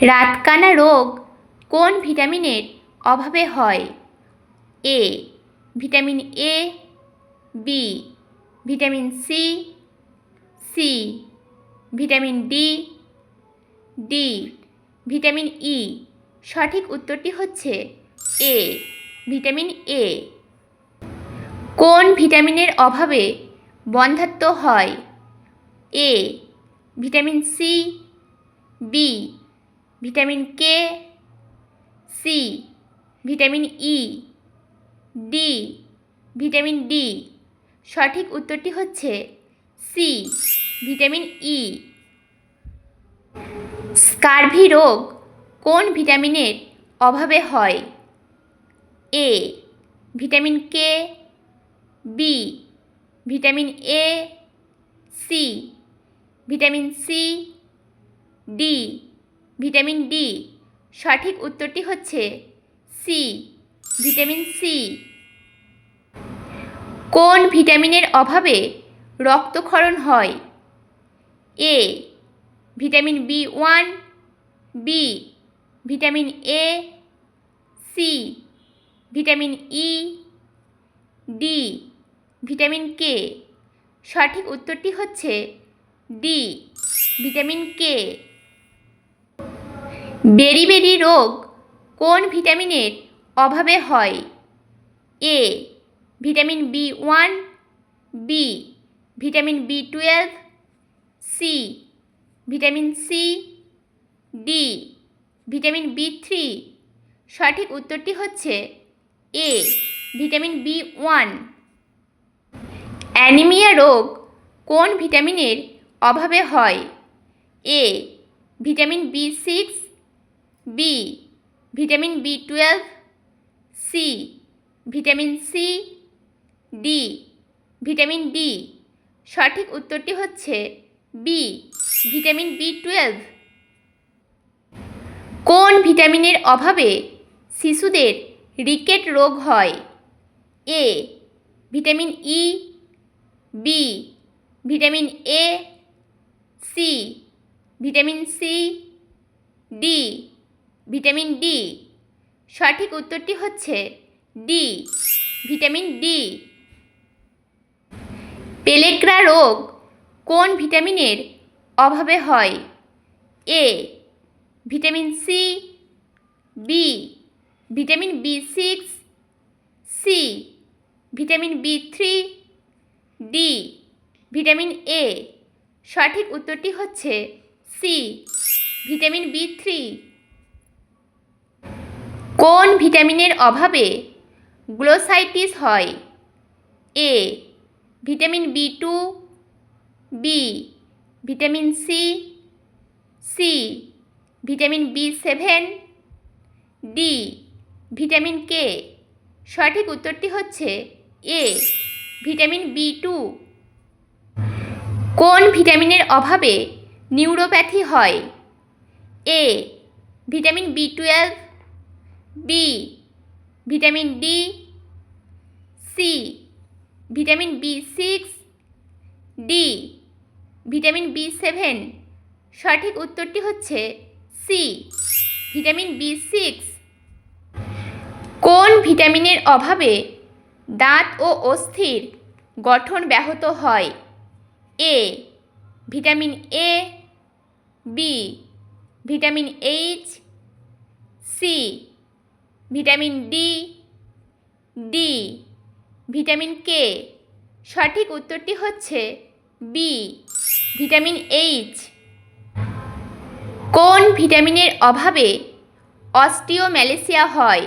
রাতকানা রোগ কোন ভিটামিনের অভাবে হয়? A, vitamin A, B, vitamin C C, vitamin D D, vitamin E. সঠিক উত্তরটি হচ্ছে এ, ভিটামিন এ। কোন ভিটামিনের অভাবে বন্ধ্যাত্ব হয়? A, vitamin C, B vitamin K, C, vitamin E, D, vitamin D. সঠিক উত্তরটি হচ্ছে সি, ভিটামিন ই। স্কারভি রোগ কোন ভিটামিনের অভাবে হয়? A, vitamin K, B, vitamin A, C, vitamin C, D. Vitamin D. সঠিক উত্তরটি হচ্ছে সি, ভিটামিন সি। কোন ভিটামিনের অভাবে রক্তক্ষরণ হয়? A, vitamin B one, B, vitamin A, C, vitamin E, D, vitamin K. সঠিক উত্তরটি হচ্ছে ডি, ভিটামিন কে। বেরিবেরি রোগ কোন ভিটামিনের অভাবে হয়? A, vitamin B one, B, vitamin B twelve, C, vitamin C, D, vitamin B three. সঠিক উত্তরটি হচ্ছে A, vitamin B one. Anaemia রোগ কোন ভিটামিনের অভাবে হয়? A, vitamin B six B vitamin B twelve C vitamin C D vitamin D সঠিক উত্তরটি হচ্ছে বি ভিটামিন বি টুয়েলভ কোন ভিটামিনের অভাবে শিশুদের রিকেট রোগ হয়? A vitamin E B vitamin A C vitamin C D vitamin D. সঠিক উত্তরটি হচ্ছে ডি, ভিটামিন ডি। পেলেগ্রা রোগ কোন ভিটামিনের অভাবে হয়? A, vitamin C, B, vitamin B six, C, vitamin B three, D, vitamin A. সঠিক উত্তরটি হচ্ছে সি, ভিটামিন বি থ্রি। কোন ভিটামিনের অভাবে গ্লোসাইটিস হয়? A, vitamin B two, B, vitamin C C, vitamin B seven, D, vitamin K? সঠিক উত্তরটি হচ্ছে এ, ভিটামিন বি টু। কোন ভিটামিনের অভাবে নিউরোপ্যাথি হয়? A, vitamin B twelve B vitamin D C vitamin B six D vitamin B seven সঠিক উত্তরটি হচ্ছে সি ভিটামিন বি সিক্স কোন ভিটামিনের অভাবে দাঁত ও অস্থির গঠন ব্যাহত হয়? A vitamin A B vitamin H C vitamin D D vitamin K সঠিক উত্তরটি হচ্ছে বি ভিটামিন এইচ কোন ভিটামিনের অভাবে অস্টিওম্যালেসিয়া হয়?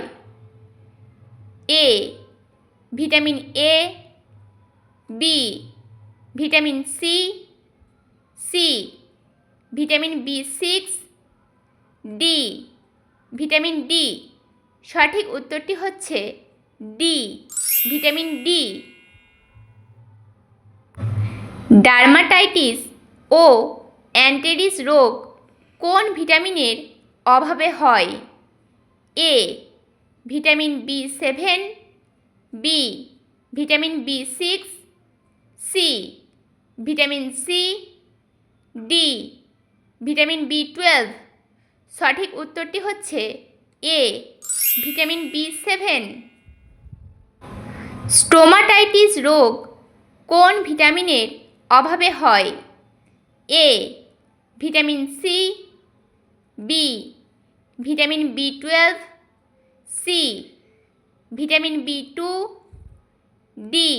A vitamin A B vitamin C C vitamin B six D vitamin D সঠিক উত্তরটি হচ্ছে ডি ভিটামিন ডি ডার্মাটাইটিস ও অ্যান্টেরিস রোগ কোন ভিটামিনের অভাবে হয়? A vitamin B seven B vitamin B six C vitamin C D vitamin B twelve সঠিক উত্তরটি হচ্ছে A vitamin B seven. Stomatitis রোগ কোন ভিটামিনের অভাবে হয়? A, vitamin C, B, vitamin B twelve, C, vitamin B two, D,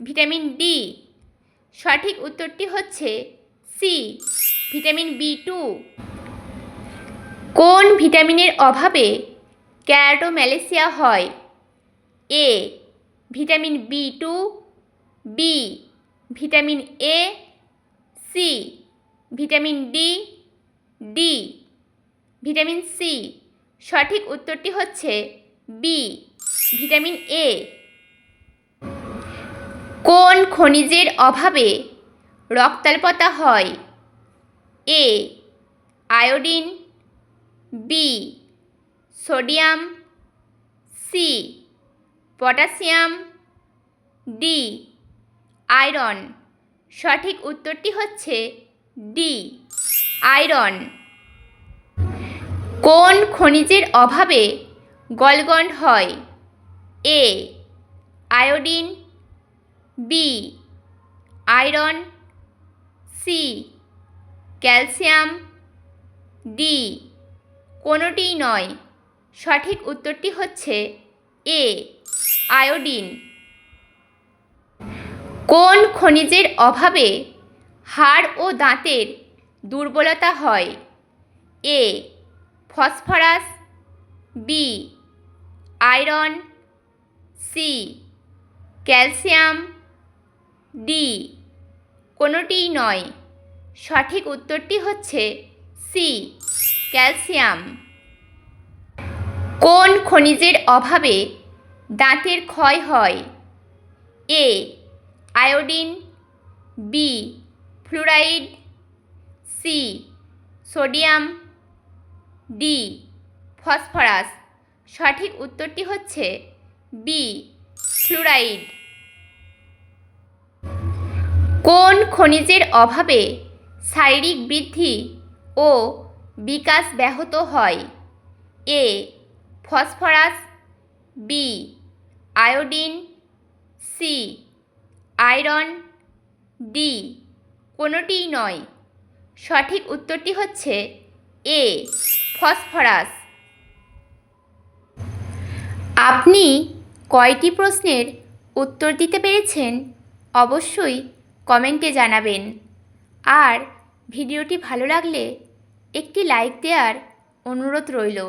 vitamin D. সঠিক উত্তরটি হচ্ছে সি, ভিটামিন বি টু। কোন ভিটামিনের অভাবে ক্যারোটোম্যালেসিয়া হয়। A, vitamin B two, B, vitamin A, C, vitamin D D, vitamin C. সঠিক উত্তরটি হচ্ছে বি, ভিটামিন এ। কোন খনিজের অভাবে রক্তাল্পতা হয়? A, iodine, B sodium C, potassium D, iron. সঠিক উত্তরটি হচ্ছে ডি, আয়রন। কোন খনিজের অভাবে গলগন্ড হয়? A, iodine, B, iron, C, calcium, D. কোনোটিই নয়। সঠিক উত্তরটি হচ্ছে এ, আয়োডিন। কোন খনিজের অভাবে হাড় ও দাঁতের দুর্বলতা হয়? A, phosphorus, B, iron, C, calcium, D. কোনোটিই নয়। সঠিক উত্তরটি হচ্ছে সি, ক্যালসিয়াম। কোন খনিজের অভাবে দাঁতের ক্ষয় হয়? A, iodine, B, fluoride, C, sodium, D, phosphorus. সঠিক উত্তরটি হচ্ছে বি, ফ্লুরাইড। কোন খনিজের অভাবে শারীরিক বৃদ্ধি ও বিকাশ ব্যাহত হয়? A phosphorus B iodine C iron D কোনোটিই নয়। সঠিক উত্তরটি হচ্ছে এ ফসফরাস। আপনি কয়টি প্রশ্নের উত্তর দিতে পেরেছেন অবশ্যই কমেন্টে জানাবেন। আর ভিডিওটি ভালো লাগলে একটি লাইক দেওয়ার অনুরোধ রইল।